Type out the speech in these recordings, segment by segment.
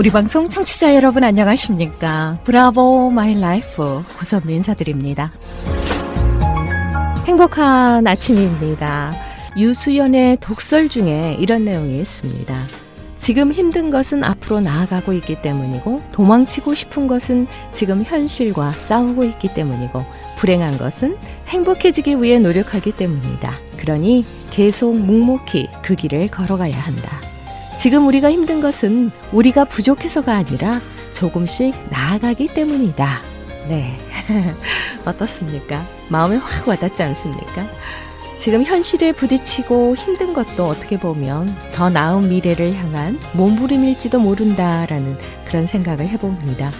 우리 방송 청취자 여러분 안녕하십니까? 브라보 마이 라이프 고선미 인사드립니다. 행복한 아침입니다. 유수연의 독설 중에 이런 내용이 있습니다. 지금 힘든 것은 앞으로 나아가고 있기 때문이고 도망치고 싶은 것은 지금 현실과 싸우고 있기 때문이고 불행한 것은 행복해지기 위해 노력하기 때문이다. 그러니 계속 묵묵히 그 길을 걸어가야 한다. 지금 우리가 힘든 것은 우리가 부족해서가 아니라 조금씩 나아가기 때문이다. 네. 어떻습니까? 마음에 확 와닿지 않습니까? 지금 현실에 부딪히고 힘든 것도 어떻게 보면 더 나은 미래를 향한 몸부림일지도 모른다라는 그런 생각을 해봅니다.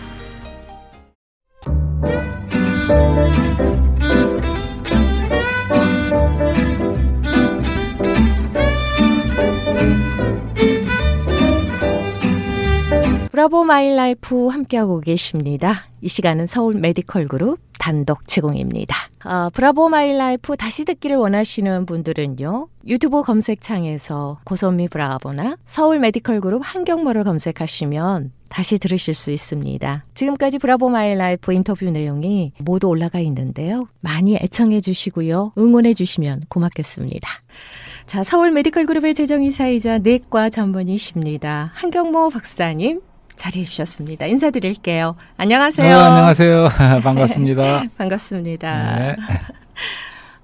브라보 마이 라이프 함께하고 계십니다. 이 시간은 서울 메디컬 그룹 단독 제공입니다. 아, 브라보 마이 라이프 다시 듣기를 원하시는 분들은요. 유튜브 검색창에서 고선미 브라보나 서울 메디컬 그룹 한경모를 검색하시면 다시 들으실 수 있습니다. 지금까지 브라보 마이 라이프 인터뷰 내용이 모두 올라가 있는데요. 많이 애청해 주시고요. 응원해 주시면 고맙겠습니다. 자, 서울 메디컬 그룹의 재정이사이자 내과 전문의십니다. 한경모 박사님 자리해 주셨습니다. 인사드릴게요. 안녕하세요. 네, 안녕하세요. 반갑습니다. 반갑습니다. 네.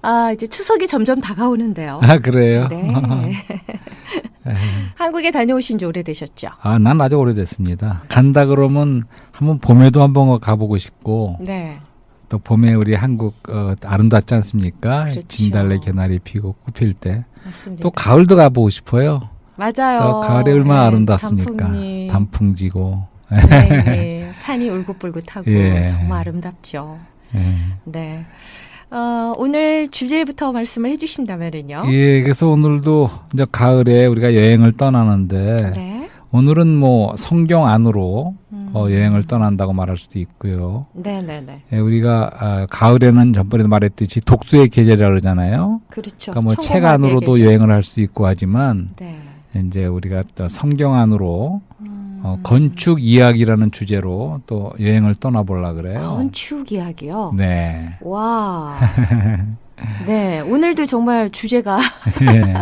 아, 이제 추석이 점점 다가오는데요. 아, 그래요? 네. 한국에 다녀오신 지 오래되셨죠? 아, 난 아주 오래됐습니다. 간다 그러면 한번 봄에도 한번 가보고 싶고 네. 또 봄에 우리 한국 어, 아름답지 않습니까? 그렇죠. 진달래 개나리 피고 꽃필 때. 맞습니다. 또 가을도 가보고 싶어요. 맞아요. 또 가을에 얼마나 네, 아름답습니까? 단풍잎. 단풍 지고. 네, 네. 산이 울긋불긋하고 예. 정말 아름답죠. 예. 네. 어, 오늘 주제부터 말씀을 해주신다면은요. 예, 그래서 오늘도 이제 가을에 우리가 여행을 떠나는데 네. 오늘은 뭐 성경 안으로 음. 어, 여행을 떠난다고 말할 수도 있고요. 네네네. 예, 우리가 아, 가을에는 전번에도 말했듯이 독서의 계절이라고 그러잖아요. 그렇죠. 그러니까 뭐 책 안으로도 계신- 여행을 할 수 있고 하지만 네. 이제 우리가 또 성경 안으로 음. 어, 건축 이야기라는 주제로 또 여행을 떠나보려 그래요. 건축 이야기요. 네. 와. 네, 오늘도 정말 주제가 예.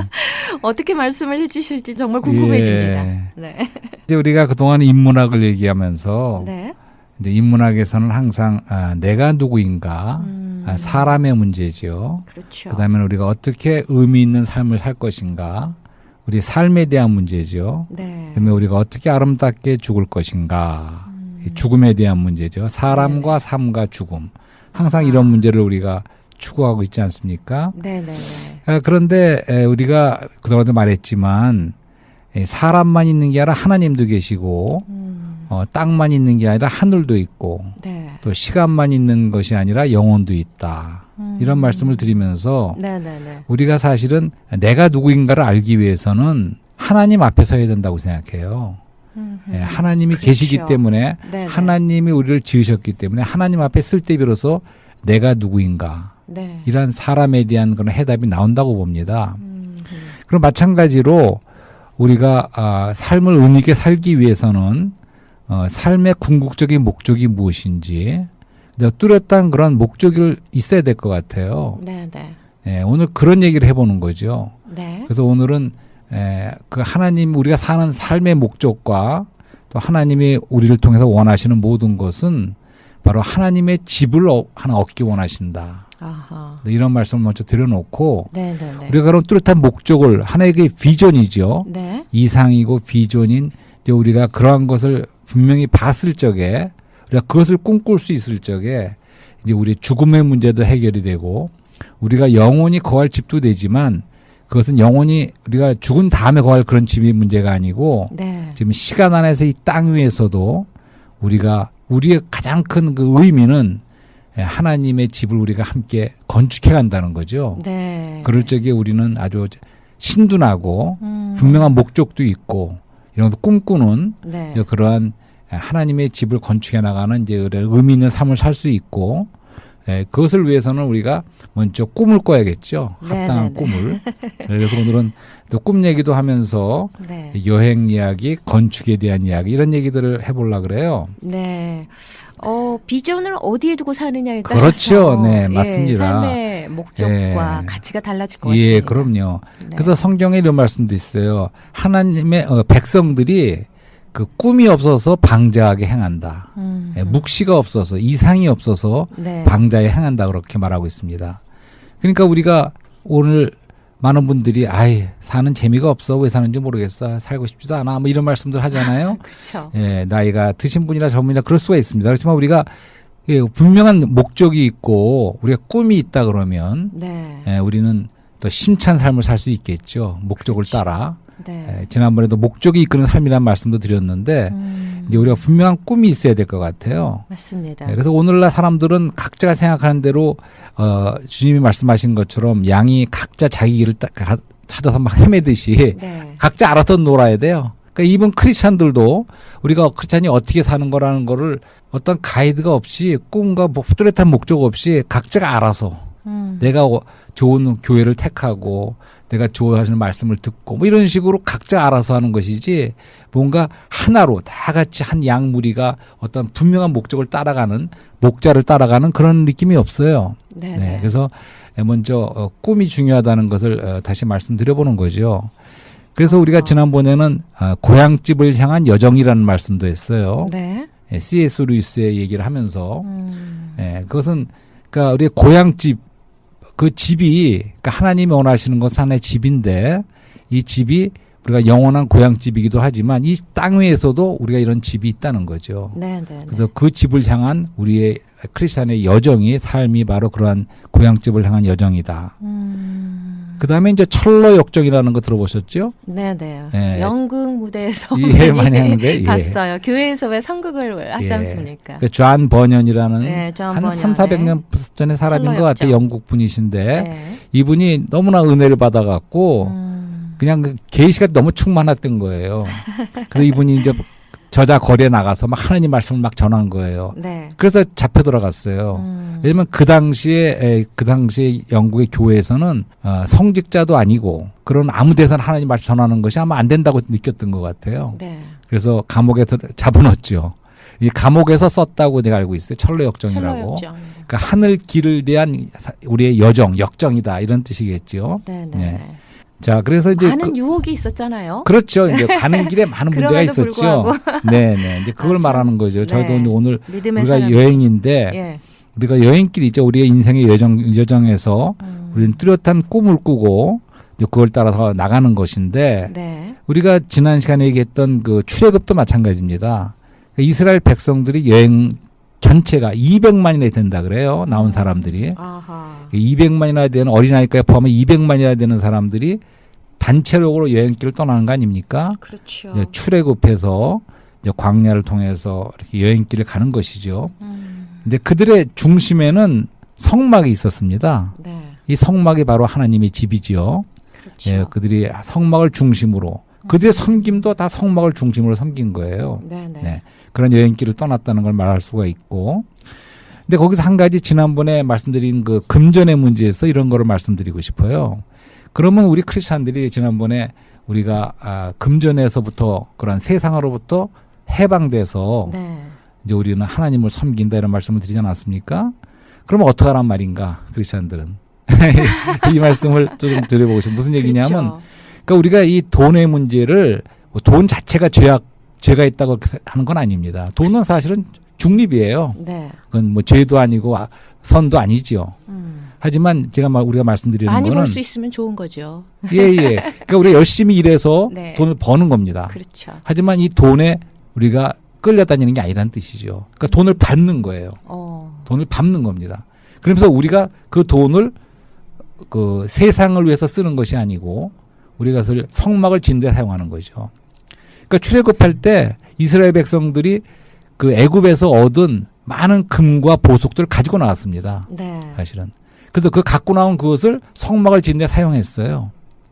어떻게 말씀을 해주실지 정말 궁금해집니다. 예. 네. 이제 우리가 그동안 인문학을 얘기하면서 네. 이제 인문학에서는 항상 아, 내가 누구인가 음, 아, 사람의 문제죠. 그렇죠. 그다음에 우리가 어떻게 의미 있는 삶을 살 것인가 우리 삶에 대한 문제죠. 네. 그다음에 우리가 어떻게 아름답게 죽을 것인가 음, 이 죽음에 대한 문제죠. 사람과 삶과 죽음 항상 이런 문제를 우리가 추구하고 있지 않습니까? 네네네. 아, 그런데 에, 우리가 그동안도 말했지만 에, 사람만 있는 게 아니라 하나님도 계시고 음, 어, 땅만 있는 게 아니라 하늘도 있고 네. 또 시간만 있는 것이 아니라 영혼도 있다. 음, 이런 말씀을 드리면서 네네네. 우리가 사실은 내가 누구인가를 알기 위해서는 하나님 앞에 서야 된다고 생각해요. 음, 예, 음. 하나님이 그렇죠. 계시기 때문에 네네. 하나님이 우리를 지으셨기 때문에 하나님 앞에 쓸 때 비로소 내가 누구인가 네. 이런 사람에 대한 그런 해답이 나온다고 봅니다. 음, 음. 그럼 마찬가지로 우리가 아, 삶을 의미 있게 살기 위해서는 어, 삶의 궁극적인 목적이 무엇인지 내가 뚜렷한 그런 목적이 있어야 될 것 같아요. 네 네. 예, 오늘 그런 얘기를 해보는 거죠. 네. 그래서 오늘은 에, 그 하나님 우리가 사는 삶의 목적과 또 하나님이 우리를 통해서 원하시는 모든 것은 바로 하나님의 집을 어- 하나 얻기 원하신다. 아하. 네, 이런 말씀을 먼저 드려놓고 네네네. 우리가 그런 뚜렷한 목적을 하나의 그 비전이죠. 네. 이상이고 비전인 이제 우리가 그러한 것을 분명히 봤을 적에 우리가 그것을 꿈꿀 수 있을 적에 이제 우리 죽음의 문제도 해결이 되고 우리가 영원히 거할 집도 되지만 그것은 영원히 우리가 죽은 다음에 거할 그런 집이 문제가 아니고 네. 지금 시간 안에서 이 땅 위에서도 우리가 우리의 가장 큰 그 의미는 예, 하나님의 집을 우리가 함께 건축해 간다는 거죠. 네. 그럴 적에 우리는 아주 신둔하고 음, 분명한 목적도 있고 이런 것도 꿈꾸는 네. 그러한 하나님의 집을 건축해 나가는 이제 의미 있는 삶을 살 수 있고 예, 그것을 위해서는 우리가 먼저 꿈을 꿔야겠죠. 네, 합당한 네, 네. 꿈을. 예, 그래서 오늘은 또 꿈 얘기도 하면서 네. 여행 이야기, 건축에 대한 이야기 이런 얘기들을 해보려 그래요. 네. 어, 비전을 어디에 두고 사느냐에 따라서 그렇죠. 네, 예, 맞습니다. 삶의 목적과 예. 가치가 달라질 것 예, 같습니다. 그럼요. 네. 그래서 성경에 이런 말씀도 있어요. 하나님의 어, 백성들이 그 꿈이 없어서 방자하게 행한다. 음, 예, 묵시가 없어서 이상이 없어서 네. 방자에 행한다 그렇게 말하고 있습니다. 그러니까 우리가 오늘 많은 분들이 아이 사는 재미가 없어 왜 사는지 모르겠어 살고 싶지도 않아 뭐 이런 말씀들 하잖아요. 그렇죠. 예, 나이가 드신 분이나 젊은이나 그럴 수가 있습니다. 그렇지만 우리가 예, 분명한 목적이 있고 우리가 꿈이 있다 그러면 네. 예, 우리는 또 심찬 삶을 살 수 있겠죠. 목적을 그렇죠. 따라. 네. 예, 지난번에도 목적이 이끄는 삶이라는 말씀도 드렸는데 음, 이제 우리가 분명한 꿈이 있어야 될 것 같아요. 맞습니다. 예, 그래서 오늘날 사람들은 각자가 생각하는 대로 어, 주님이 말씀하신 것처럼 양이 각자 자기 길을 따, 가- 찾아서 막 헤매듯이 네. 각자 알아서 놀아야 돼요. 그러니까 이번 크리스찬들도 우리가 크리스찬이 어떻게 사는 거라는 거를 어떤 가이드가 없이 꿈과 뭐 뚜렷한 목적 없이 각자가 알아서 음, 내가 어- 좋은 교회를 택하고 내가 좋아하시는 말씀을 듣고 뭐 이런 식으로 각자 알아서 하는 것이지 뭔가 하나로 다 같이 한 양 무리가 어떤 분명한 목적을 따라가는 목자를 따라가는 그런 느낌이 없어요. 네. 네. 그래서 먼저 어, 꿈이 중요하다는 것을 어, 다시 말씀드려보는 거죠. 그래서 우리가 어. 지난번에는 아, 고향집을 향한 여정이라는 말씀도 했어요. 네. 예, C.S. 루이스의 얘기를 하면서 음, 예, 그것은 그러니까 우리 고향집 그 집이 그러니까 하나님이 원하시는 것은 하나의 집인데 이 집이 우리가 영원한 고향집이기도 하지만 이 땅 위에서도 우리가 이런 집이 있다는 거죠. 네, 네. 네. 그래서 그 집을 향한 우리의 크리스천의 여정이 삶이 바로 그러한 고향집을 향한 여정이다. 음, 그 다음에 이제 철로 역정이라는 거 들어보셨죠? 네, 네. 예. 연극 무대에서 예, 많이 하는데, 예. 봤어요. 교회에서 왜 선극을 하지 예. 않습니까? 그존 버년이라는 네, 존 한 버년의 3, 400년 전에 사람인 것 같아요. 영국 분이신데 네. 이분이 너무나 은혜를 받아 갖고 음, 그냥 그 계시가 너무 충만했던 거예요. 그래서 이분이 이제 저자 거리에 나가서 막 하나님 말씀을 막 전한 거예요. 네. 그래서 잡혀 들어갔어요. 음, 왜냐면 그 당시에 에, 그 당시에 영국의 교회에서는 어, 성직자도 아니고 그런 아무 데서나 하나님 말씀 전하는 것이 아마 안 된다고 느꼈던 것 같아요. 네. 그래서 감옥에 들, 잡아넣었죠. 이 감옥에서 썼다고 내가 알고 있어요. 철로 역정이라고. 철로 역정. 그러니까 하늘 길을 대한 사- 우리의 여정, 역정이다 이런 뜻이겠죠. 네, 네. 네. 네. 자, 그래서 이제 많은 그, 유혹이 있었잖아요. 그렇죠. 이제 가는 길에 많은 문제가 있었죠. 네, 네. 이제 그걸 아, 참. 말하는 거죠. 저희도 네. 이제 오늘 우리가. 여행인데 예. 우리가 여행길이 있죠. 우리의 인생의 여정 여정에서 음, 우리는 뚜렷한 꿈을 꾸고 이제 그걸 따라서 나가는 것인데 네. 우리가 지난 시간에 얘기했던 그 출애굽도 마찬가지입니다. 그러니까 이스라엘 백성들이 여행 전체가 200만이나 된다 그래요. 나온 사람들이 아하. 200만이나 되는 어린아이까지 포함해 200만이나 되는 사람들이 단체적으로 여행길을 떠나는 거 아닙니까? 그렇죠. 이제 출애굽해서 이제 광야를 통해서 이렇게 여행길을 가는 것이죠. 음, 근데 그들의 중심에는 성막이 있었습니다. 네. 이 성막이 바로 하나님의 집이지요. 그렇죠. 예, 그들이 성막을 중심으로 그들의 섬김도 다 성막을 중심으로 섬긴 거예요. 네, 네. 네. 그런 여행길을 떠났다는 걸 말할 수가 있고. 근데 거기서 한 가지 지난번에 말씀드린 그 금전의 문제에서 이런 거를 말씀드리고 싶어요. 그러면 우리 크리스찬들이 지난번에 우리가 아, 금전에서부터 그런 세상으로부터 해방돼서 네. 이제 우리는 하나님을 섬긴다 이런 말씀을 드리지 않았습니까? 그러면 어떻게 하란 말인가 크리스찬들은 이 말씀을 좀 드려보고 싶어요. 무슨 얘기냐면 그렇죠. 그러니까 우리가 이 돈의 문제를 뭐돈 자체가 죄악 죄가 있다고 하는 건 아닙니다. 돈은 사실은 중립이에요. 네. 그건 뭐 죄도 아니고 아- 선도 아니지요. 음. 하지만 제가 말 우리가 말씀드리는 많이 거는 벌수 있으면 좋은 거죠. 예예. 그러니까 우리가 열심히 일해서 네. 돈을 버는 겁니다. 그렇죠. 하지만 이 돈에 우리가 끌려다니는 게 아니라는 뜻이죠. 그러니까 돈을 밟는 거예요. 어. 돈을 밟는 겁니다. 그러면서 우리가 그 돈을 그 세상을 위해서 쓰는 것이 아니고 우리가 그것을 성막을 짓는데 사용하는 거죠. 그러니까 출애굽할 때 이스라엘 백성들이 그 애굽에서 얻은 많은 금과 보석들을 가지고 나왔습니다. 네. 사실은. 그래서 그 갖고 나온 그것을 성막을 짓는 데 사용했어요.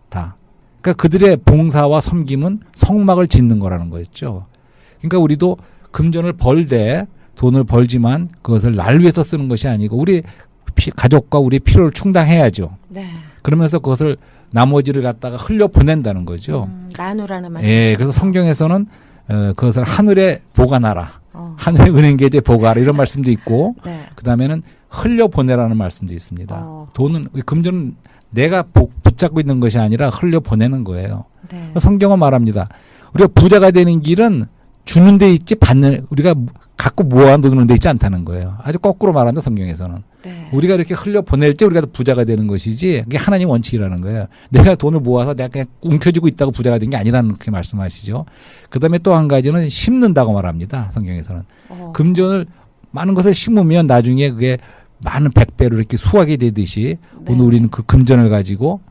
다. 그러니까 그들의 봉사와 섬김은 성막을 짓는 거라는 거였죠. 그러니까 우리도 금전을 벌때 돈을 벌지만 그것을 날 위해서 쓰는 것이 아니고 우리 피- 가족과 우리 필요를 충당해야죠. 네. 그러면서 그것을 나머지를 갖다가 흘려 보낸다는 거죠. 음, 나누라는 말씀. 예, 그래서 성경에서는 어, 그것을 하늘에 보관하라. 어. 하늘의 은행 계좌에 보관하라 이런 말씀도 있고 네. 그다음에는 흘려 보내라는 말씀도 있습니다. 어. 돈은 금전은 내가 복- 붙잡고 있는 것이 아니라 흘려 보내는 거예요. 네. 성경은 말합니다. 우리가 부자가 되는 길은 주는 데 있지 받는 우리가 갖고 모아두는 데 있지 않다는 거예요. 아주 거꾸로 말합니다. 성경에서는 네. 우리가 이렇게 흘려 보낼 때 우리가 부자가 되는 것이지 그게 하나님 원칙이라는 거예요. 내가 돈을 모아서 내가 그냥 움켜쥐고 있다고 부자가 된 게 아니라는 그렇게 말씀하시죠. 그다음에 또 한 가지는 심는다고 말합니다. 성경에서는 어. 금전을 많은 것을 심으면 나중에 그게 많은 백배로 이렇게 수확이 되듯이 네. 오늘 우리는 그 금전을 가지고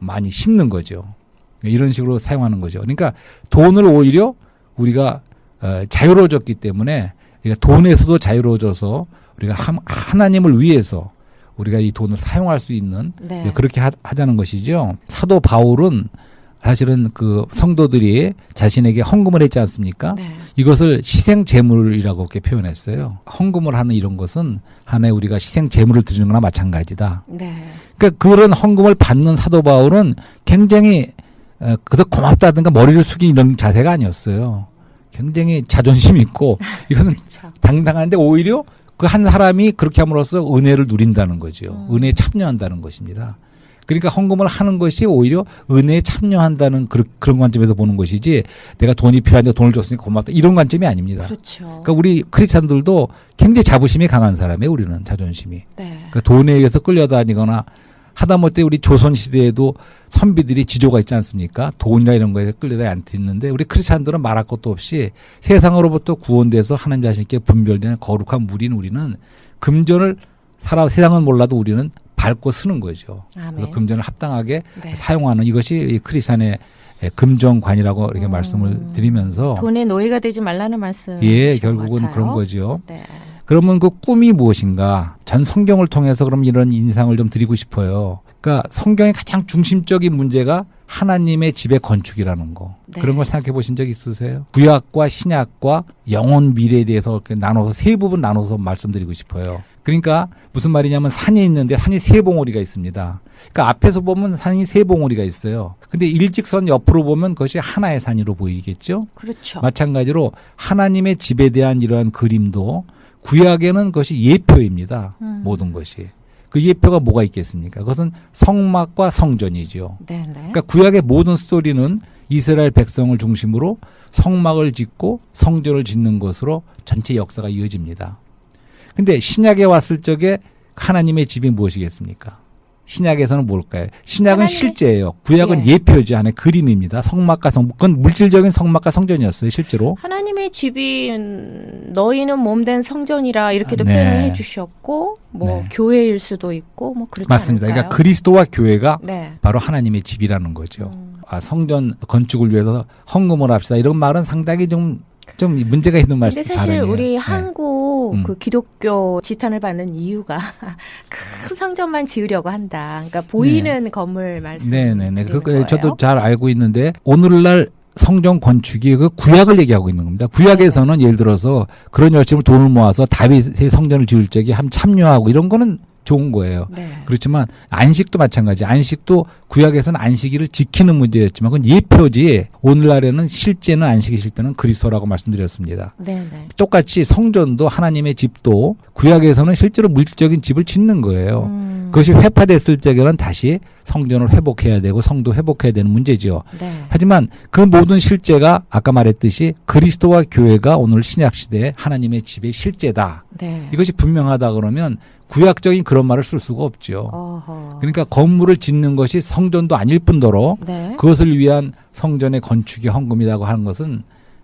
많이 심는 거죠. 이런 식으로 사용하는 거죠. 그러니까 돈을 오히려 우리가 어, 자유로워졌기 때문에 그러니까 돈에서도 자유로워져서 우리가 함- 하나님을 위해서 우리가 이 돈을 사용할 수 있는 네. 그렇게 하, 하자는 것이죠. 사도 바울은 사실은 그 성도들이 자신에게 헌금을 했지 않습니까? 네. 이것을 희생 제물이라고 이렇게 표현했어요. 헌금을 하는 이런 것은 하나의 우리가 희생 제물을 드리는 거나 마찬가지다. 네. 그러니까 그런 헌금을 받는 사도 바울은 굉장히 어, 그저 고맙다든가 머리를 숙인 이런 자세가 아니었어요. 굉장히 자존심 있고 이거는 그렇죠. 당당한데 오히려 그 한 사람이 그렇게 함으로써 은혜를 누린다는 거죠. 음. 은혜에 참여한다는 것입니다. 그러니까 헌금을 하는 것이 오히려 은혜에 참여한다는 그런, 그런 관점에서 보는 것이지 내가 돈이 필요한데 돈을 줬으니까 고맙다 이런 관점이 아닙니다. 그렇죠. 그러니까 우리 크리스찬들도 굉장히 자부심이 강한 사람이에요. 우리는 자존심이. 네. 그러니까 돈에 의해서 끌려다니거나 하다못해 우리 조선 시대에도 선비들이 지조가 있지 않습니까? 돈이나 이런 거에 끌려다니 않았는데 우리 크리스찬들은 말할 것도 없이 세상으로부터 구원돼서 하나님 자신께 분별된 거룩한 무리인 우리는 금전을 살아 세상은 몰라도 우리는 밟고 쓰는 거죠. 그래서 아멘. 금전을 합당하게 네. 사용하는 이것이 이 크리스찬의 금정관이라고 이렇게 음. 말씀을 드리면서 돈의 노예가 되지 말라는 말씀. 예 결국은 그런 거죠. 네. 그러면 그 꿈이 무엇인가? 전 성경을 통해서 그럼 이런 인상을 좀 드리고 싶어요. 그러니까 성경의 가장 중심적인 문제가 하나님의 집의 건축이라는 거. 네. 그런 걸 생각해 보신 적 있으세요? 구약과 신약과 영혼 미래에 대해서 이렇게 나눠서 세 부분 나눠서 말씀드리고 싶어요. 그러니까 무슨 말이냐면 산이 있는데 산이 세 봉우리가 있습니다. 그러니까 앞에서 보면 산이 세 봉우리가 있어요. 근데 일직선 옆으로 보면 그것이 하나의 산으로 보이겠죠? 그렇죠. 마찬가지로 하나님의 집에 대한 이러한 그림도 구약에는 그것이 예표입니다. 음. 모든 것이. 그 예표가 뭐가 있겠습니까? 그것은 성막과 성전이죠. 네, 네. 그러니까 구약의 모든 스토리는 이스라엘 백성을 중심으로 성막을 짓고 성전을 짓는 것으로 전체 역사가 이어집니다. 근데 신약에 왔을 적에 하나님의 집이 무엇이겠습니까? 신약에서는 뭘까요? 신약은 하나님의- 실제예요. 구약은 예. 예. 표죠 안에 그림입니다. 성막과 성, 그건 물질적인 성막과 성전이었어요, 실제로. 하나님의 집이 음, 너희는 몸된 성전이라 이렇게도 네. 표현을 해주셨고 뭐 네. 교회일 수도 있고 뭐 그렇지 맞습니다. 않을까요? 그러니까 그리스도와 교회가 네. 바로 하나님의 집이라는 거죠. 음. 아, 성전 건축을 위해서 헌금을 합시다. 이런 말은 상당히 좀, 좀 문제가 있는 말씀 근데 사실 발언이에요. 우리 네. 한국 음. 그 기독교 지탄을 받는 이유가 큰 성전만 지으려고 한다. 그러니까 보이는 건물 말씀. 네네네. 그, 거예요. 저도 잘 알고 있는데 오늘날 성전 건축이 그 구약을 얘기하고 있는 겁니다. 구약에서는 예를 들어서 그런 열심을 돈을 모아서 다윗의 성전을 지을 적에 함 참여하고 이런 거는 좋은 거예요. 네. 그렇지만 안식도 마찬가지. 안식도 구약에서는 안식일을 지키는 문제였지만 그건 예표지. 오늘날에는 실제는 안식의 실패는 그리스도라고 말씀드렸습니다. 네 네. 똑같이 성전도 하나님의 집도 구약에서는 실제로 물질적인 집을 짓는 거예요. 음. 그것이 회파됐을 적에는 다시 성전을 회복해야 되고 성도 회복해야 되는 문제죠. 네. 하지만 그 모든 실제가 아까 말했듯이 그리스도와 교회가 오늘 신약 시대에 하나님의 집의 실제다. 네. 이것이 분명하다 그러면 구약적인 그런 말을 쓸 수가 없죠. 어허. 그러니까 건물을 짓는 것이 성전도 아닐 뿐더러 네. 그것을 위한 성전의 건축이 헌금이라고 하는 것은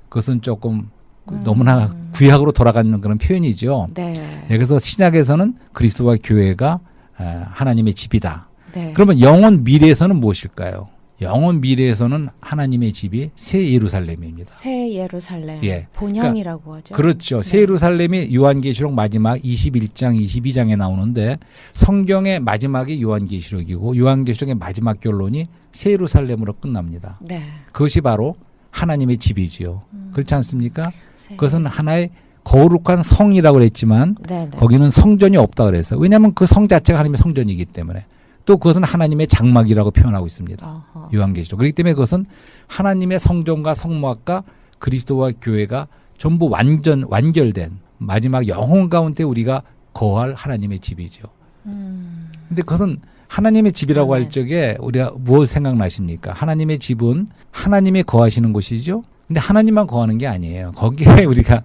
그것은 조금 그 음. 너무나 구약으로 돌아가는 그런 표현이죠. 네. 예, 그래서 신약에서는 그리스도와 교회가 아, 하나님의 집이다. 네. 그러면 영원 미래에서는 무엇일까요? 영원 미래에서는 하나님의 집이 새 예루살렘입니다. 새 예루살렘 예. 본향이라고 하죠. 그렇죠. 새 네. 예루살렘이 요한계시록 마지막 21장, 22장에 나오는데 성경의 마지막이 요한계시록이고 요한계시록의 마지막 결론이 새 예루살렘으로 끝납니다. 네. 그것이 바로 하나님의 집이지요. 음. 그렇지 않습니까? 새 그것은 하나의 거룩한 성이라고 그랬지만 네, 네. 거기는 성전이 없다 그래서 왜냐하면 그 성 자체가 하나님의 성전이기 때문에 또 그것은 하나님의 장막이라고 표현하고 있습니다. 요한계시록 그렇기 때문에 그것은 하나님의 성전과 성막과 그리스도와 교회가 전부 완전 완결된 마지막 영혼 가운데 우리가 거할 하나님의 집이죠. 음. 근데 그것은 하나님의 집이라고 아멘. 할 적에 우리가 뭐 생각나십니까? 하나님의 집은 하나님이 거하시는 곳이죠. 근데 하나님만 거하는 게 아니에요. 거기에 우리가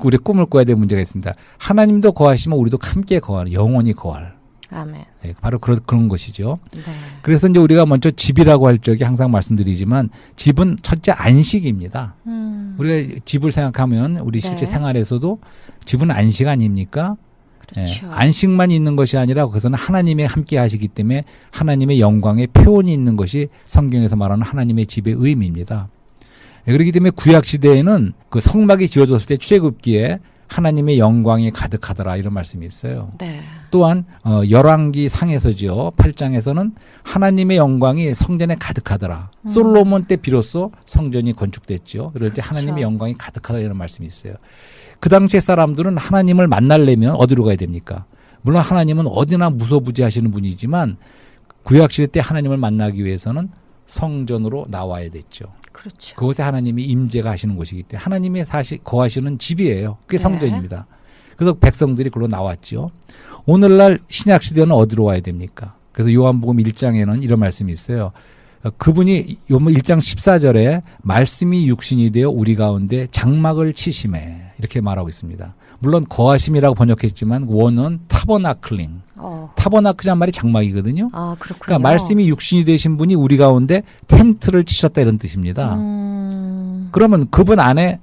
우리 꿈을 꿔야 될 문제가 있습니다. 하나님도 거하시면 우리도 함께 거하는 영원히 거할 아멘. 예, 바로 그런 그런 것이죠. 네. 그래서 이제 우리가 먼저 집이라고 할 적에 항상 말씀드리지만 집은 첫째 안식입니다. 음. 우리가 집을 생각하면 우리 실제 네. 생활에서도 집은 안식 아닙니까? 예, 그렇죠. 안식만 있는 것이 아니라 그것은 하나님의 함께 하시기 때문에 하나님의 영광의 표현이 있는 것이 성경에서 말하는 하나님의 집의 의미입니다. 예, 그렇기 때문에 구약 시대에는 그 성막이 지어졌을 때 출애굽기에 하나님의 영광이 가득하더라 이런 말씀이 있어요. 네. 또한 어, 열왕기 상에서지요 8장에서는 하나님의 영광이 성전에 가득하더라. 음. 솔로몬 때 비로소 성전이 건축됐죠. 그럴 때 그렇죠. 하나님의 영광이 가득하다 이런 말씀이 있어요. 그 당시에 사람들은 하나님을 만나려면 어디로 가야 됩니까? 물론 하나님은 어디나 무소부지하시는 분이지만 구약 시대 때 하나님을 만나기 위해서는 성전으로 나와야 됐죠. 그렇죠. 그곳에 하나님이 임재가 하시는 곳이기 때문에 하나님의 사시 거하시는 집이에요. 그게 네. 성전입니다. 그래서 백성들이 그로 나왔죠. 오늘날 신약 시대는 어디로 와야 됩니까? 그래서 요한복음 1장에는 이런 말씀이 있어요. 어, 그분이 요번 1장 14절에 말씀이 육신이 되어 우리 가운데 장막을 치심해 이렇게 말하고 있습니다. 물론 거하심이라고 번역했지만 원은 타버나클링. 어. 타버나클이란 말이 장막이거든요. 아. 그러니까 말씀이 육신이 되신 분이 우리 가운데 텐트를 치셨다 이런 뜻입니다. 음. 그러면 그분 안에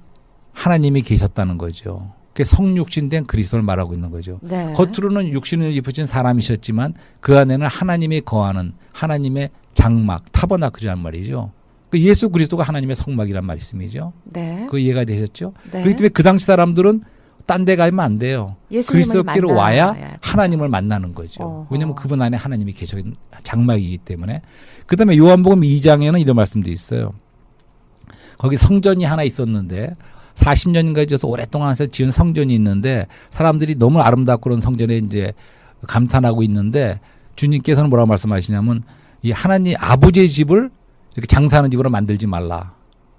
하나님이 계셨다는 거죠. 그게 성육신된 그리스도를 말하고 있는 거죠. 네. 겉으로는 육신을 입으신 사람이셨지만 그 안에는 하나님이 거하는 하나님의 장막, 타버나클이란 말이죠. 그 예수 그리스도가 하나님의 성막이란 말씀이죠. 네. 그 이해가 되셨죠? 네. 그렇기 때문에 그 당시 사람들은 딴 데 가면 안 돼요. 그리스도께로 와야 돼. 하나님을 만나는 거죠. 어허. 왜냐하면 그분 안에 하나님이 계셔 장막이기 때문에. 그다음에 요한복음 2장에는 이런 말씀도 있어요. 거기 성전이 하나 있었는데 40년인가 지어서 오랫동안 해서 지은 성전이 있는데 사람들이 너무 아름답고 그런 성전에 이제 감탄하고 있는데 주님께서는 뭐라고 말씀하시냐면 이 하나님 아버지의 집을 이렇게 장사하는 집으로 만들지 말라.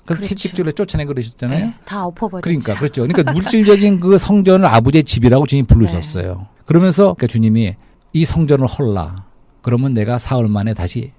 그래서 그렇죠. 채찍줄에 쫓아내 그러셨잖아요. 네, 다 엎어버렸죠. 그러니까 그렇죠. 그러니까 물질적인 그 성전을 아버지의 집이라고 주님 부르셨어요. 그러면서 그러니까 주님이 이 성전을 헐라. 그러면 내가 사흘 만에 다시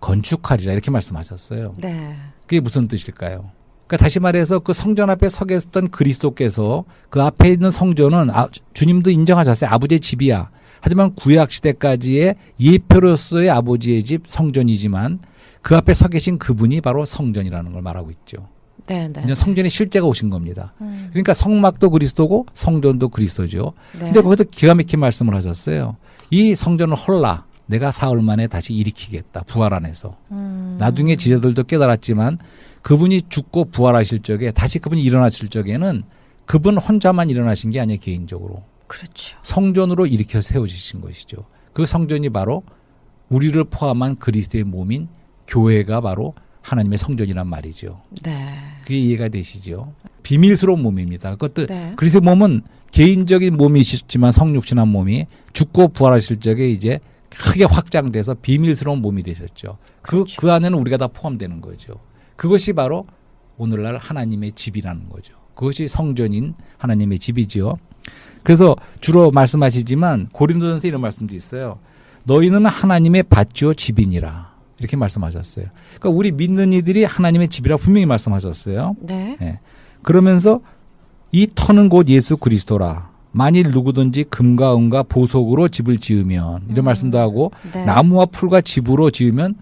건축하리라 이렇게 말씀하셨어요. 네. 그게 무슨 뜻일까요? 그러니까 다시 말해서 그 성전 앞에 서 계셨던 그리스도께서 그 앞에 있는 성전은 아, 주님도 인정하셨어요. 아버지의 집이야. 하지만 구약 시대까지의 예표로서의 아버지의 집 성전이지만 그 앞에 서 계신 그분이 바로 성전이라는 걸 말하고 있죠. 네, 네. 이제 성전의 실제가 오신 겁니다. 음. 그러니까 성막도 그리스도고 성전도 그리스도죠. 네. 근데 거기서 기가 막힌 말씀을 하셨어요. 이 성전을 헐라. 내가 사흘 만에 다시 일으키겠다. 부활 안에서. 음. 나중에 지자들도 깨달았지만 그분이 죽고 부활하실 적에 다시 그분이 일어나실 적에는 그분 혼자만 일어나신 게 아니에요. 개인적으로. 그렇죠. 성전으로 일으켜 세워지신 것이죠. 그 성전이 바로 우리를 포함한 그리스도의 몸인 교회가 바로 하나님의 성전이란 말이죠. 네. 그게 이해가 되시죠? 비밀스러운 몸입니다. 그것도 네. 그리스도의 몸은 개인적인 몸이시지만 성육신한 몸이 죽고 부활하실 적에 이제 크게 확장돼서 비밀스러운 몸이 되셨죠. 그, 그렇죠. 그 안에는 우리가 다 포함되는 거죠. 그것이 바로 오늘날 하나님의 집이라는 거죠. 그것이 성전인 하나님의 집이지요. 그래서 주로 말씀하시지만 고린도전서 이런 말씀도 있어요. 너희는 하나님의 밭이요 집이니라. 이렇게 말씀하셨어요. 그러니까 우리 믿는 이들이 하나님의 집이라 분명히 말씀하셨어요. 네. 예. 그러면서 이 터는 곧 예수 그리스도라. 만일 누구든지 금과 은과 보석으로 집을 지으면 이런 음. 말씀도 하고 네. 나무와 풀과 집으로 지으면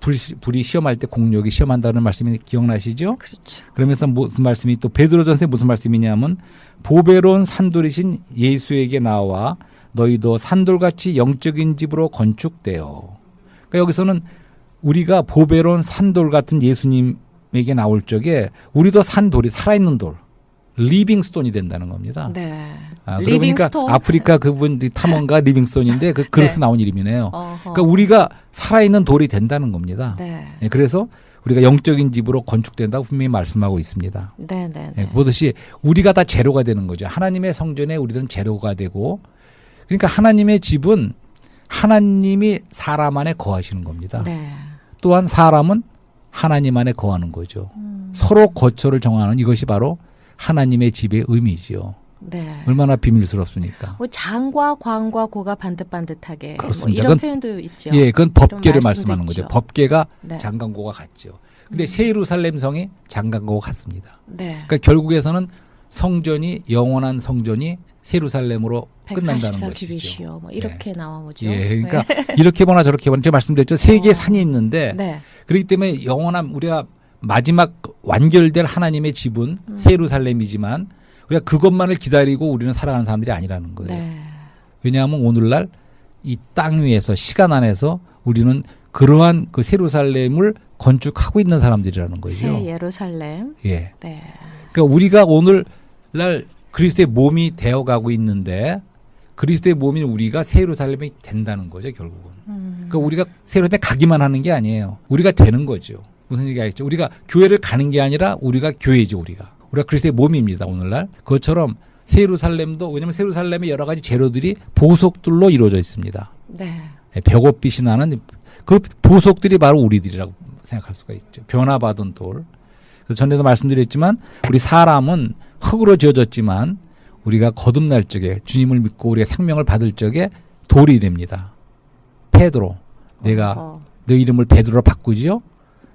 불, 불이 시험할 때 공력이 시험한다는 말씀이 기억나시죠? 그렇죠. 그러면서 무슨 말씀이 또 베드로전서에 무슨 말씀이냐면 보배로운 산돌이신 예수에게 나와 너희도 산돌같이 영적인 집으로 건축되어. 그러니까 여기서는 우리가 보배로운 산돌 같은 예수님에게 나올 적에 우리도 산돌이 살아있는 돌, 리빙스톤이 된다는 겁니다. 네. 아, 그러니까 리빙스톤. 아프리카 그분 탐험가 리빙스톤인데 그 그래서 네. 나온 이름이네요. 어허. 그러니까 우리가 살아있는 돌이 된다는 겁니다. 네. 예, 그래서 우리가 영적인 집으로 건축된다고 분명히 말씀하고 있습니다. 네, 네, 예, 네. 보듯이 우리가 다 재료가 되는 거죠. 하나님의 성전에 우리들은 재료가 되고 그러니까 하나님의 집은 하나님이 사람 안에 거하시는 겁니다. 네. 또한 사람은 하나님 안에 거하는 거죠. 음, 서로 거처를 정하는 이것이 바로 하나님의 집의 의미지요. 네. 얼마나 비밀스럽습니까? 뭐 장과 광과 고가 반듯반듯하게 그렇습니다. 뭐 이런 그건- 표현도 있죠. 예, 그건 법계를 말씀하는 거죠. 있죠. 법계가 네. 장강고가 같죠. 근데 음. 새 예루살렘 성이 장강고가 같습니다. 네. 그러니까 결국에서는 성전이 영원한 성전이 새 예루살렘으로 끝난다는 144 것이죠. 뭐 이렇게 나오죠. 예, 그러니까 이렇게 보나 저렇게 보나 제가 말씀드렸죠. 세 개의 어. 산이 있는데 네. 그렇기 때문에 영원한 우리가 마지막 완결될 하나님의 집은 음. 새 예루살렘이지만 우리가 그것만을 기다리고 우리는 살아가는 사람들이 아니라는 거예요. 네. 왜냐하면 오늘날 이 땅 위에서 시간 안에서 우리는 그러한 그 세루살렘을 건축하고 있는 사람들이라는 거죠. 새 예루살렘. 예. 네. 그러니까 우리가 오늘날 그리스도의 몸이 되어가고 있는데 그리스도의 몸인 우리가 새 예루살렘이 된다는 거죠, 결국은. 음. 그러니까 우리가 새 예루살렘에 가기만 하는 게 아니에요. 우리가 되는 거죠. 무슨 얘기 알겠죠? 우리가 교회를 가는 게 아니라 우리가 교회죠, 우리가. 우리가 그리스도의 몸입니다, 오늘날. 그것처럼 새 예루살렘도 왜냐하면 새 예루살렘의 여러 가지 재료들이 보석들로 이루어져 있습니다. 네. 예, 벽옷빛이 나는 그 보석들이 바로 우리들이라고 생각할 수가 있죠. 변화받은 돌. 그래서 전에도 말씀드렸지만 우리 사람은 흙으로 지어졌지만 우리가 거듭날 적에 주님을 믿고 우리가 생명을 받을 적에 돌이 됩니다. 페드로. 내가 어. 너 이름을 베드로로 바꾸지요.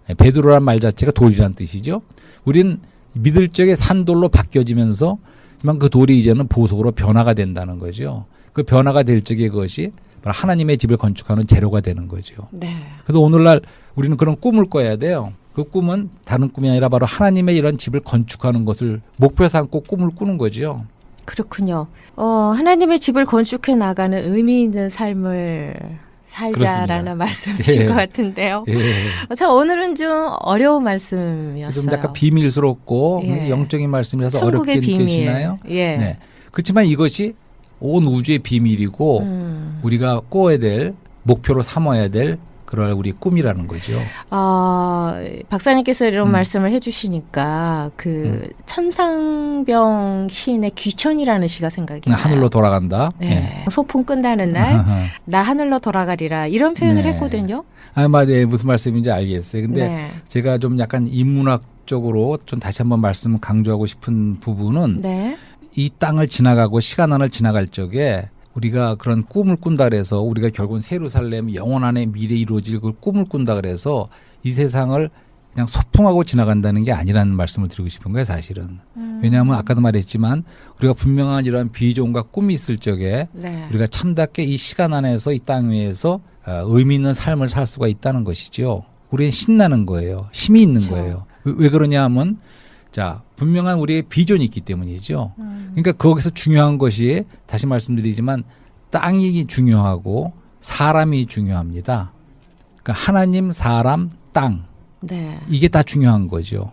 예, 베드로란 말 자체가 돌이란 뜻이죠. 우리는 믿을 적에 산돌로 바뀌어지면서 그만 그 돌이 이제는 보석으로 변화가 된다는 거죠. 그 변화가 될 적에 그것이 바로 하나님의 집을 건축하는 재료가 되는 거죠. 네. 그래서 오늘날 우리는 그런 꿈을 꿔야 돼요. 그 꿈은 다른 꿈이 아니라 바로 하나님의 이런 집을 건축하는 것을 목표 삼고 꿈을 꾸는 거죠. 그렇군요. 어, 하나님의 집을 건축해 나가는 의미 있는 삶을 살자라는 그렇습니다. 말씀이신 예. 것 같은데요. 예. 어, 참 오늘은 좀 어려운 말씀이었어요. 좀 약간 비밀스럽고 예. 영적인 말씀이라서 어렵게 비밀. 느껴지나요? 예. 네. 그렇지만 이것이 온 우주의 비밀이고 음. 우리가 꿔야 될 목표로 삼아야 될 그럴 우리 꿈이라는 거죠. 어, 박사님께서 이런 음. 말씀을 해주시니까 그 천상병 시인의 귀천이라는 시가 생각이 나요. 하늘로 돌아간다. 예. 네. 소풍 끝나는 날 나 하늘로 돌아가리라 이런 표현을 네. 했거든요. 아, 맞아요. 무슨 말씀인지 알겠어요. 근데 네. 제가 좀 약간 인문학적으로 좀 다시 한번 말씀을 강조하고 싶은 부분은 네. 이 땅을 지나가고 시간 안을 지나갈 적에 우리가 그런 꿈을 꾼다 그래서 우리가 결국은 세루살렘 영원 안에 미래 이루어질 그 꿈을 꾼다 그래서 이 세상을 그냥 소풍하고 지나간다는 게 아니라는 말씀을 드리고 싶은 거예요, 사실은. 음. 왜냐하면 아까도 말했지만 우리가 분명한 이러한 비전과 꿈이 있을 적에 네. 우리가 참답게 이 시간 안에서 이 땅 위에서 어, 의미 있는 삶을 살 수가 있다는 것이죠. 우리는 신나는 거예요. 힘이 있는 그렇죠. 거예요. 왜, 왜 그러냐 하면 자, 분명한 우리의 비전이 있기 때문이죠. 음. 그러니까 거기서 중요한 것이 다시 말씀드리지만 땅이 중요하고 사람이 중요합니다. 그러니까 하나님, 사람, 땅 네. 이게 다 중요한 거죠.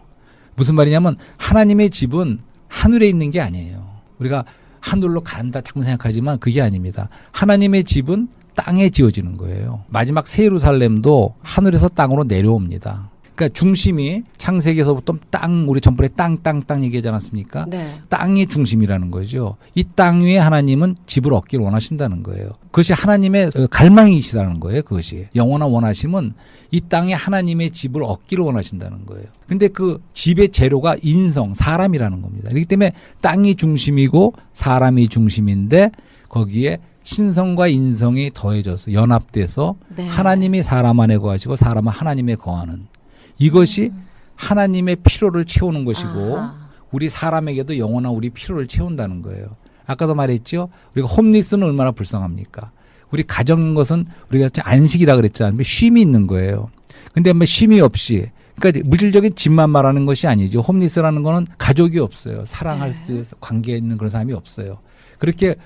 무슨 말이냐면 하나님의 집은 하늘에 있는 게 아니에요. 우리가 하늘로 간다 자꾸 생각하지만 그게 아닙니다. 하나님의 집은 땅에 지어지는 거예요. 마지막 새 예루살렘도 하늘에서 땅으로 내려옵니다. 그러니까 중심이 창세기에서부터 땅 우리 전번에 땅 땅 땅 얘기하지 않았습니까? 네. 땅이 중심이라는 거죠. 이 땅 위에 하나님은 집을 얻기를 원하신다는 거예요. 그것이 하나님의 어, 갈망이시다는 거예요. 그것이 영원한 원하심은 이 땅에 하나님의 집을 얻기를 원하신다는 거예요. 근데 그 집의 재료가 인성, 사람이라는 겁니다. 그렇기 때문에 땅이 중심이고 사람이 중심인데 거기에 신성과 인성이 더해져서 연합돼서 네. 하나님이 사람 안에 거하시고 사람은 하나님에 거하는 이것이 하나님의 필요를 채우는 것이고 아하. 우리 사람에게도 영원한 우리 필요를 채운다는 거예요. 아까도 말했죠. 우리가 홈리스는 얼마나 불쌍합니까? 우리 가정인 것은 우리가 안식이라 그랬잖아요. 쉼이 있는 거예요. 근데 뭐 쉼이 없이 그러니까 물질적인 집만 말하는 것이 아니죠. 홈리스라는 거는 가족이 없어요. 사랑할 네. 수 있는 관계에 있는 그런 사람이 없어요. 그렇게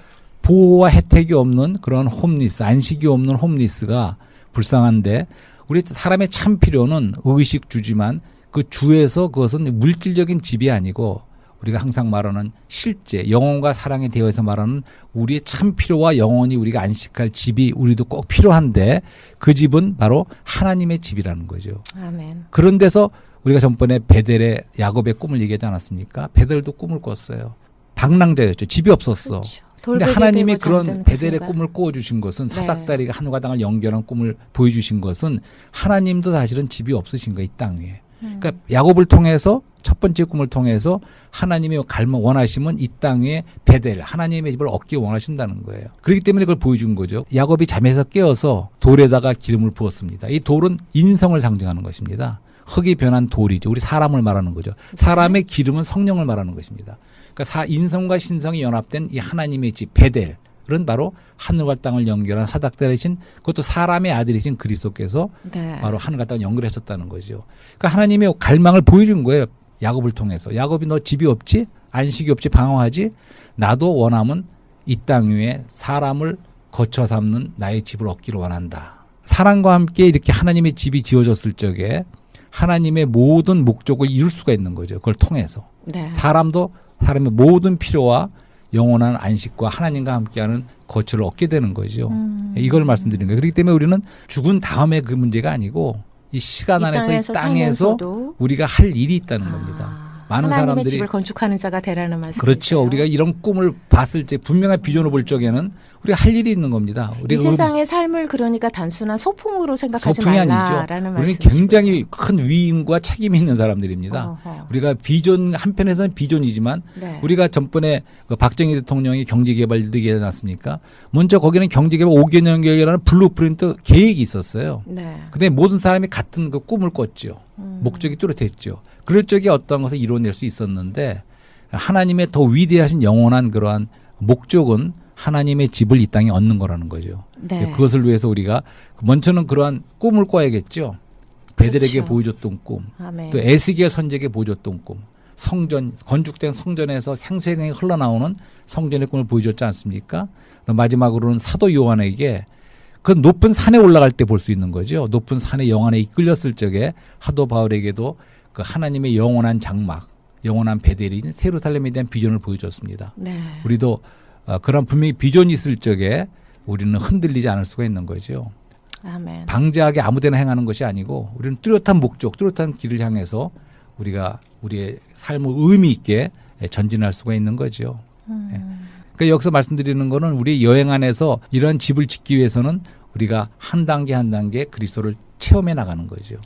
보호와 혜택이 없는 그런 홈리스, 안식이 없는 홈리스가 불쌍한데 우리 사람의 참 필요는 의식 주지만 그 주에서 그것은 물질적인 집이 아니고 우리가 항상 말하는 실제 영혼과 사랑에 대해서 말하는 우리의 참 필요와 영원히 우리가 안식할 집이 우리도 꼭 필요한데 그 집은 바로 하나님의 집이라는 거죠. 아멘. 그런 데서 우리가 전번에 베델의 야곱의 꿈을 얘기하지 않았습니까? 베델도 꿈을 꿨어요. 방랑자였죠. 집이 없었어. 그렇죠. 근데 돌베개 하나님이 그런 그 베델의. 꿈을 꾸어 주신 것은 네. 사닥다리가 한과당을 연결한 꿈을 보여 주신 것은 하나님도 사실은 집이 없으신 거예요, 이땅 위에. 음. 그러니까 야곱을 통해서 첫 번째 꿈을 통해서 하나님의 갈망 원하심은 이 땅에 베델 하나님의 집을 얻기 원하신다는 거예요. 그렇기 때문에 그걸 보여준 거죠. 야곱이 잠에서 깨어서 돌에다가 기름을 부었습니다. 이 돌은 인성을 상징하는 것입니다. 흙이 변한 돌이죠. 우리 사람을 말하는 거죠. 사람의 기름은 성령을 말하는 것입니다. 그러니까 사, 인성과 신성이 연합된 이 하나님의 집 베델. 은 바로 하늘과 땅을 연결한 사닥다리신 그것도 사람의 아들이신 그리스도께서 네. 바로 하늘과 땅을 연결하셨다는 거죠. 그러니까 하나님의 갈망을 보여준 거예요. 야곱을 통해서. 야곱이 너 집이 없지? 안식이 없지? 방황하지? 나도 원하면 이땅 위에 사람을 거쳐 삼는 나의 집을 얻기를 원한다. 사랑과 함께 이렇게 하나님의 집이 지어졌을 적에 하나님의 모든 목적을 이룰 수가 있는 거죠. 그걸 통해서. 네. 사람도 사람의 모든 필요와 영원한 안식과 하나님과 함께하는 거처를 얻게 되는 거죠. 음. 이걸 말씀드리는 거예요. 그렇기 때문에 우리는 죽은 다음에 그 문제가 아니고 이 시간 안에서 이 땅에서 살면서도 우리가 할 일이 있다는 겁니다. 아, 많은 사람들이- 집을 건축하는 자가 되라는 말씀. 그렇죠. 우리가 이런 꿈을 봤을 때 분명한 비전을 볼 적에는 우리가 할 일이 있는 겁니다. 이 우리가 세상의 삶을 그러니까 단순한 소풍으로 생각하지 말라라는 우리는 말씀. 굉장히 큰 위임과 책임이 있는 사람들입니다. 우리가 비전 한편에서는 비전이지만 네. 우리가 전번에 그 박정희 대통령이 경제개발도 얘기하지 않았습니까? 먼저 거기는 경제개발 5개년 계획이라는 블루프린트 계획이 있었어요. 네. 근데 모든 사람이 같은 그 꿈을 꿨죠. 음. 목적이 뚜렷했죠. 그럴 적에 어떤 것을 이뤄낼 수 있었는데 하나님의 더 위대하신 영원한 그러한 목적은 하나님의 집을 이 땅에 얻는 거라는 거죠. 네. 그것을 위해서 우리가 먼저는 그러한 꿈을 꿔야겠죠. 베들에게 그렇죠. 보여줬던 꿈, 아멘. 또 에스겔 선제에게 보여줬던 꿈, 성전 건축된 성전에서 생생하게 흘러나오는 성전의 꿈을 보여줬지 않습니까? 또 마지막으로는 사도 요한에게 그 높은 산에 올라갈 때 볼 수 있는 거죠. 높은 산의 영안에 이끌렸을 적에 사도 바울에게도 그 하나님의 영원한 장막, 영원한 베델인 세루살렘에 대한 비전을 보여줬습니다. 네. 우리도 어, 그런 분명히 비전이 있을 적에 우리는 흔들리지 않을 수가 있는 거죠. 아멘. 방자하게 아무데나 행하는 것이 아니고 우리는 뚜렷한 목적, 뚜렷한 길을 향해서 우리가 우리의 삶을 의미 있게 전진할 수가 있는 거죠. 음. 그러니까 여기서 말씀드리는 거는 우리 여행 안에서 이런 집을 짓기 위해서는 우리가 한 단계 한 단계 그리스도를 체험해 나가는 거죠.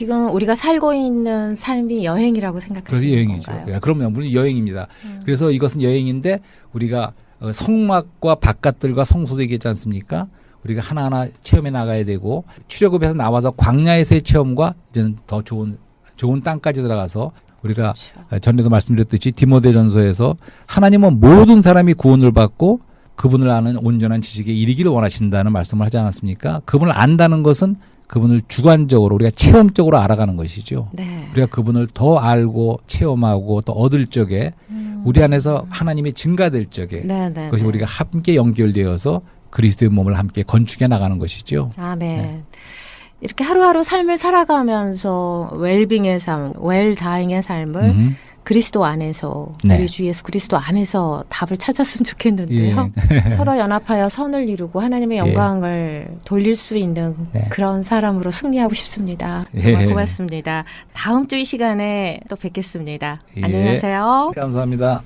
지금 우리가 살고 있는 삶이 여행이라고 그래서 생각하시는 여행이죠. 건가요? 예, 그럼요. 물론 여행입니다. 음. 그래서 이것은 여행인데 우리가 어, 성막과 바깥들과 성소도 얘기했지 않습니까? 우리가 하나하나 체험해 나가야 되고 출애굽에서 나와서 광야에서의 체험과 이제는 더 좋은 좋은 땅까지 들어가서 우리가 그렇죠. 전에도 말씀드렸듯이 디모데전서에서 하나님은 모든 사람이 구원을 받고 그분을 아는 온전한 지식에 이르기를 원하신다는 말씀을 하지 않았습니까? 그분을 안다는 것은 그분을 주관적으로 우리가 체험적으로 알아가는 것이죠. 네. 우리가 그분을 더 알고 체험하고 또 얻을 적에 음. 우리 안에서 하나님이 증가될 적에 네, 네. 그것이 네. 우리가 함께 연결되어서 그리스도의 몸을 함께 건축해 나가는 것이죠. 아멘. 네. 이렇게 하루하루 삶을 살아가면서 웰빙의 삶, 웰다잉의 삶을 음. 그리스도 안에서 네. 우리 주 예수 그리스도 안에서 답을 찾았으면 좋겠는데요. 서로 연합하여 선을 이루고 하나님의 예. 영광을 돌릴 수 있는 네. 그런 사람으로 승리하고 싶습니다. 예. 정말 고맙습니다. 다음 주 이 시간에 또 뵙겠습니다. 예. 안녕히 가세요. 감사합니다.